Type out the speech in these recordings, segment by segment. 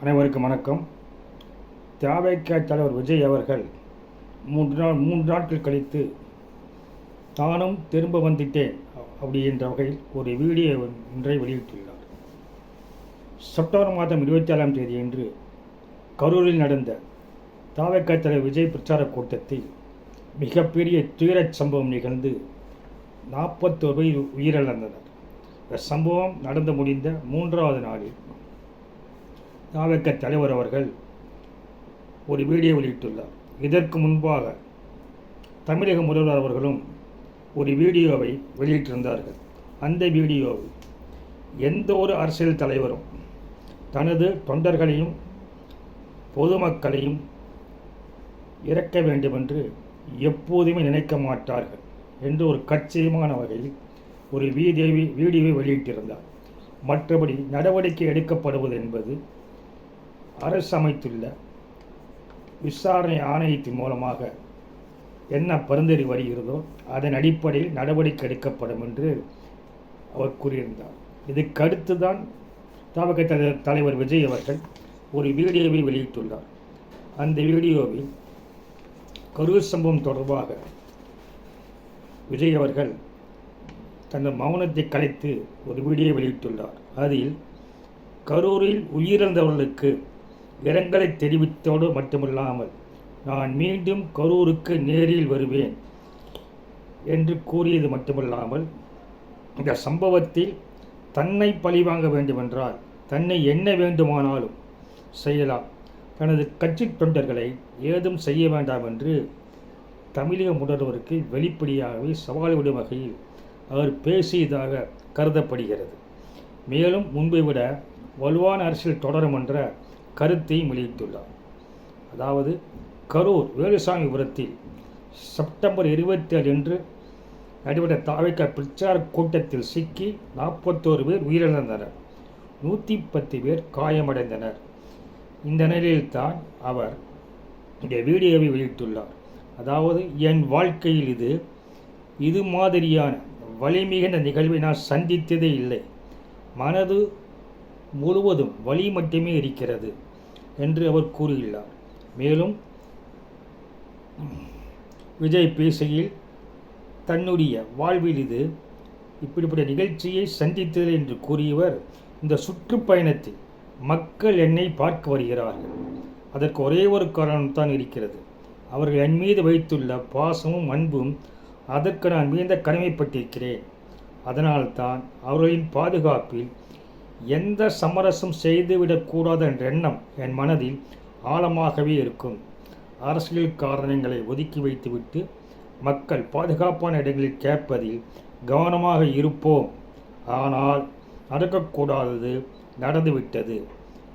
அனைவருக்கும் வணக்கம். தியாவைக்க தலைவர் விஜய் அவர்கள் மூன்று நாள் மூன்று நாட்கள் கழித்து தானும் திரும்ப வந்துட்டேன் அப்படி என்ற வகையில் ஒரு வீடியோ ஒன்றை வெளியிட்டுள்ளார். செப்டம்பர் மாதம் இருபத்தி ஏழாம் தேதியன்று கரூரில் நடந்த தாவைக்க தலைவர் விஜய் பிரச்சார கூட்டத்தில் மிகப்பெரிய துயரச் சம்பவம் நிகழ்ந்து நாற்பத்தொரு பேர் உயிரிழந்தனர். இந்த சம்பவம் நடந்து முடிந்த மூன்றாவது நாளில் தாவக தலைவர் அவர்கள் ஒரு வீடியோ வெளியிட்டுள்ளார். இதற்கு முன்பாக தமிழக முதல்வர் அவர்களும் ஒரு வீடியோவை வெளியிட்டிருந்தார்கள். அந்த வீடியோவில் எந்த ஒரு அரசியல் தலைவரும் தனது தொண்டர்களையும் பொதுமக்களையும் இறக்க வேண்டுமென்று எப்போதுமே நினைக்க மாட்டார்கள் என்று ஒரு கச்சியமான வகையில் ஒரு வீடியோவை வீடியோவை வெளியிட்டிருந்தார். மற்றபடி நடவடிக்கை எடுக்கப்படுவது என்பது அரசு அமைத்துள்ள விசாரணை ஆணையத்தின் மூலமாக என்ன பரிந்துரை வருகிறதோ அதன் அடிப்படையில் நடவடிக்கை எடுக்கப்படும் என்று அவர் கூறியிருந்தார். இதுக்கு அடுத்து தான் தாவக தலைவர் விஜய் அவர்கள் ஒரு வீடியோவை வெளியிட்டுள்ளார். அந்த வீடியோவில் கரூர் சம்பவம் தொடர்பாக விஜய் அவர்கள் தனது மௌனத்தை கலைத்து ஒரு வீடியோ வெளியிட்டுள்ளார். அதில் கரூரில் உயிரிழந்தவர்களுக்கு இரங்கலை தெரிவித்தோடு மட்டுமில்லாமல் நான் மீண்டும் கரூருக்கு நேரில் வருவேன் என்று கூறியது மட்டுமில்லாமல் இந்த சம்பவத்தில் தன்னை பழிவாங்க வேண்டுமென்றால் தன்னை என்ன வேண்டுமானாலும் செய்யலாம். தனது கட்சி தொண்டர்களை ஏதும் செய்ய வேண்டாம் என்று தமிழக முதல்வருக்கு வெளிப்படையாகவே சவால் விடும் வகையில் அவர் பேசியதாக கருதப்படுகிறது. மேலும் முன்பை விட வலுவான அரசியல் தொடரும் என்ற கருத்தையும் வெளியிட்டுள்ளார் அதாவது கரூர் வேலுசாமிபுரத்தில் செப்டம்பர் இருபத்தி ஏழு அன்று நடைபெற்ற தாவிக பிரச்சார கூட்டத்தில் சிக்கி நாற்பத்தோரு பேர் உயிரிழந்தனர். நூற்றி பத்து பேர் காயமடைந்தனர். இந்த நிலையில்தான் அவர் இந்த வீடியோவை வெளியிட்டுள்ளார். அதாவது என் வாழ்க்கையில் இது இது மாதிரியான வலிமிகுந்த நிகழ்வை நான் சந்தித்ததே இல்லை. மனது முழுவதும் வலி மட்டுமே இருக்கிறது. என்று அவர் கூறியுள்ளார். மேலும் விஜய் பேசுகையில் தன்னுடைய வாழ்வில் இது இப்படிப்பட்ட நிகழ்ச்சியை சந்தித்தது என்று கூறியவர் இந்த சுற்றுப்பயணத்தில் மக்கள் என்னை பார்க்க வருகிறார்கள். அதற்கு ஒரே ஒரு காரணம்தான் இருக்கிறது. அவர்கள் என் மீது வைத்துள்ள பாசமும் அன்பும் அதற்கு நான் மிகுந்த கடமைப்பட்டிருக்கிறேன். அதனால்தான் அவர்களின் பாதுகாப்பில் எந்த சமரசம் செய்துவிடக்கூடாது என்ற எண்ணம் என் மனதில் ஆழமாகவே இருக்கும். அரசியல் காரணங்களை ஒதுக்கி வைத்துவிட்டு மக்கள் பாதுகாப்பான இடங்களில் கேட்பதில் கவனமாக இருப்போம். ஆனால் நடக்கக்கூடாதது நடந்துவிட்டது.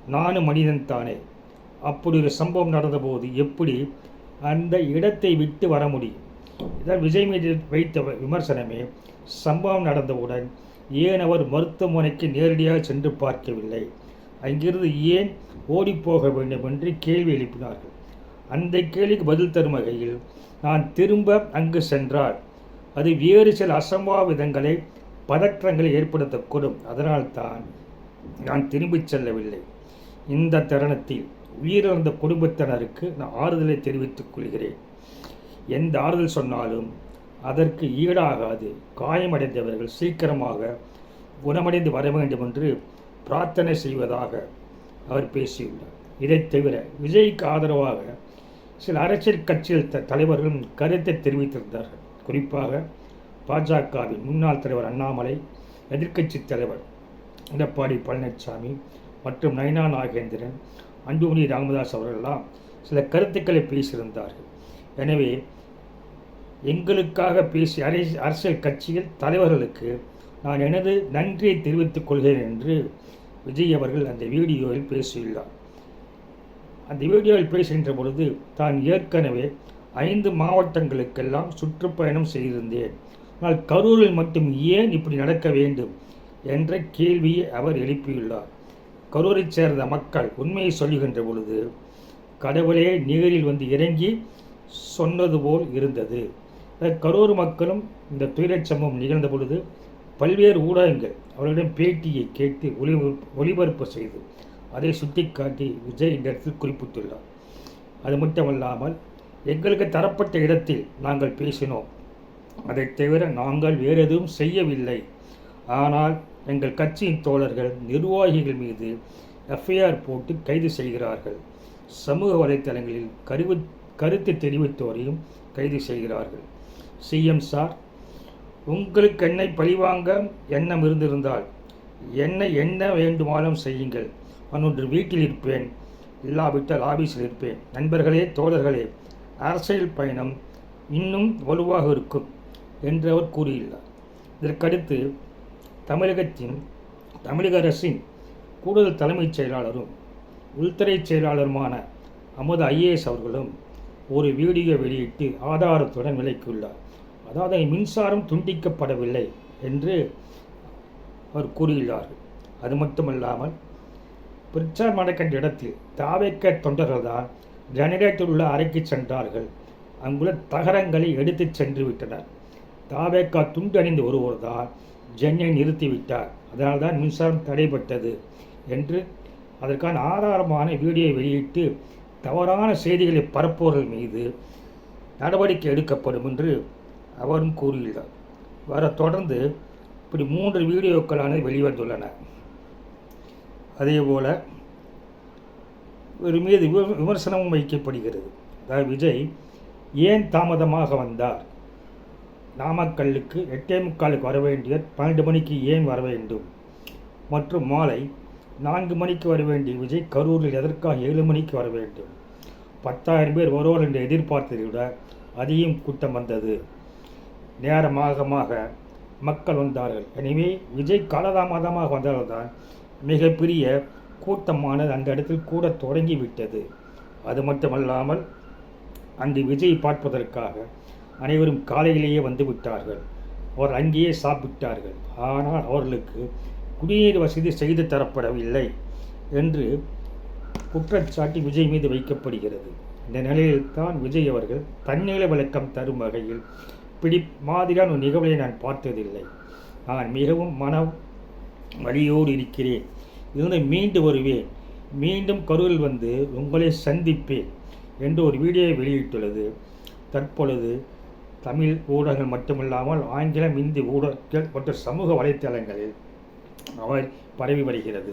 நானும் மனிதன் தானே. அப்படி ஒரு சம்பவம் நடந்தபோது எப்படி அந்த இடத்தை விட்டு வர முடியும்? இதான் விஜய் மீது வைத்த விமர்சனமே. சம்பவம் நடந்தவுடன் ஏன் அவர் மருத்துவமனைக்கு நேரடியாக சென்று பார்க்கவில்லை? அங்கிருந்து ஏன் ஓடிப்போக வேண்டும் என்று கேள்வி எழுப்பினார்கள். அந்த கேள்விக்கு பதில் தரும் வகையில் நான் திரும்ப அங்கு சென்றால் அது வேறு சில அசம்பாவிதங்களை பதற்றங்களை ஏற்படுத்தக்கூடும். அதனால்தான் நான் திரும்பிச் செல்லவில்லை. இந்த தருணத்தில் உயிரிழந்த குடும்பத்தினருக்கு நான் ஆறுதலை தெரிவித்துக் கொள்கிறேன். எந்த ஆறுதல் சொன்னாலும் அதற்கு ஈடாகாது. காயமடைந்தவர்கள் சீக்கிரமாக குணமடைந்து வர வேண்டும் என்று பிரார்த்தனை செய்வதாக அவர் பேசியுள்ளார். இதைத் தவிர விஜய்க்கு ஆதரவாக சில அரசியல் கட்சிகள் த தலைவர்களும் கருத்தை தெரிவித்திருந்தார்கள். குறிப்பாக பாஜகவின் முன்னாள் தலைவர் அண்ணாமலை எதிர்க்கட்சி தலைவர் எடப்பாடி பழனிசாமி மற்றும் நயனா நாகேந்திரன் அன்புமணி ராமதாஸ் அவர்களெல்லாம் சில கருத்துக்களை பேசியிருந்தார்கள். எனவே எங்களுக்காக பேசிய அரசியல் கட்சிகள் தலைவர்களுக்கு நான் எனது நன்றியை தெரிவித்துக் கொள்கிறேன் என்று விஜய் அவர்கள் அந்த வீடியோவில் பேசியுள்ளார். அந்த வீடியோவில் பேசுகின்ற பொழுது தான் ஏற்கனவே ஐந்து மாவட்டங்களுக்கெல்லாம் சுற்றுப்பயணம் செய்திருந்தேன். ஆனால் கரூரில் மட்டும் ஏன் இப்படி நடக்க வேண்டும் என்ற கேள்வியை அவர் எழுப்பியுள்ளார். கரூரைச் சேர்ந்த மக்கள் உண்மையை சொல்லுகின்ற பொழுது கடவுளே நேரில் வந்து இறங்கி சொன்னது போல் இருந்தது. கரூர் மக்களும் இந்த துயரச் சம்பவம் நிகழ்ந்த பொழுது பல்வேறு ஊடகங்கள் அவர்களிடம் பேட்டியை கேட்டு ஒளி ஒளிபரப்பு செய்து அதை சுட்டிக்காட்டி விஜய் இந்த இடத்தில் குறிப்பிட்டுள்ளார். அது மட்டுமல்லாமல் எங்களுக்கு தரப்பட்ட இடத்தில் நாங்கள் பேசினோம். அதைத் தவிர நாங்கள் வேறு எதுவும் செய்யவில்லை. ஆனால் எங்கள் கட்சியின் தோழர்கள் நிர்வாகிகள் மீது எஃப்ஐஆர் போட்டு கைது செய்கிறார்கள். சமூக வலைத்தளங்களில் கருவு கருத்து தெரிவித்தோரையும் கைது செய்கிறார்கள். சிஎம் சார் உங்களுக்கு என்னை பழிவாங்க எண்ணம் இருந்திருந்தால் என்னை என்ன வேண்டுமானாலும் செய்யுங்கள். நான் ஒன்று வீட்டில் இருப்பேன் இல்லாவிட்டால் ஆபீஸில் இருப்பேன். நண்பர்களே தோழர்களே அரசியல் பயணம் இன்னும் வலுவாக இருக்கும் என்று அவர் கூறியுள்ளார். இதற்கடுத்து தமிழகத்தின் தமிழக அரசின் கூடுதல் தலைமைச் செயலாளரும் உள்துறை செயலாளருமான அமுத ஐஏஎஸ் அவர்களும் ஒரு வீடியோ வெளியிட்டு ஆதாரத்துடன் விலக்கியுள்ளார் அதாவது மின்சாரம் துண்டிக்கப்படவில்லை என்று அவர் கூறியுள்ளார் அது மட்டுமல்லாமல் பிரச்சாரம் நடக்கின்ற இடத்தில் தாவேக்க தொண்டர்கள் தான் ஜெனரேட்டர் உள்ள அறைக்கு சென்றார்கள். அங்குள்ள தகரங்களை எடுத்துச் சென்று விட்டனர் தாவேக்கா துண்டு அணிந்து ஒருவர் தான் ஜென்னை நிறுத்திவிட்டார். அதனால் தான் மின்சாரம் தடைபட்டது என்று அதற்கான ஆதாரமான வீடியோ வெளியிட்டு தவறான செய்திகளை பரப்புவர்கள் மீது நடவடிக்கை எடுக்கப்படும் என்று அவரும் கூறியுள்ளார் வர தொடர்ந்து இப்படி மூன்று வீடியோக்களான வெளிவந்துள்ளன. அதே போல் ஒரு மீது விமர்சனமும் வைக்கப்படுகிறது. அதாவது விஜய் ஏன் தாமதமாக வந்தார்? நாமக்கல்லுக்கு எட்டே முக்காலுக்கு வர வேண்டிய பன்னெண்டு மணிக்கு ஏன் வர வேண்டும்? மற்றும் மாலை நான்கு மணிக்கு வர வேண்டிய விஜய் கரூரில் எதற்காக ஏழு மணிக்கு வர வேண்டும்? பத்தாயிரம் பேர் வருவார் என்று எதிர்பார்த்ததை விட அதிகம் கூட்டம் வந்தது. நேரமாகமாக மக்கள் வந்தார்கள். எனவே விஜய் காலதாமதமாக வந்தால்தான் மிகப்பெரிய கூட்டமானது அந்த இடத்தில் கூட தொடங்கிவிட்டது. அது மட்டுமல்லாமல் அங்கு விஜய் பார்ப்பதற்காக அனைவரும் காலையிலேயே வந்து விட்டார்கள். அவர் அங்கேயே சாப்பிட்டார்கள். ஆனால் அவர்களுக்கு குடிநீர் வசதி செய்து தரப்படவில்லை என்று குற்றச்சாட்டு விஜய் மீது வைக்கப்படுகிறது. இந்த நிலையில்தான் விஜய் அவர்கள் தன்னிலை விளக்கம் தரும் வகையில் பிடி மாதிரியான ஒரு நிகழ்வை நான் பார்த்ததில்லை. நான் மிகவும் மன வழியோடு இருக்கிறேன். இருந்து மீண்டு வருவேன். மீண்டும் கரூரில் வந்து உங்களை சந்திப்பேன் என்று ஒரு வீடியோவை வெளியிட்டுள்ளது. தற்பொழுது தமிழ் ஊடகங்கள் மட்டுமில்லாமல் ஆங்கிலம் இந்தி ஊடகங்கள் மற்றும் சமூக வலைத்தளங்களில் அவர் பரவி வருகிறது.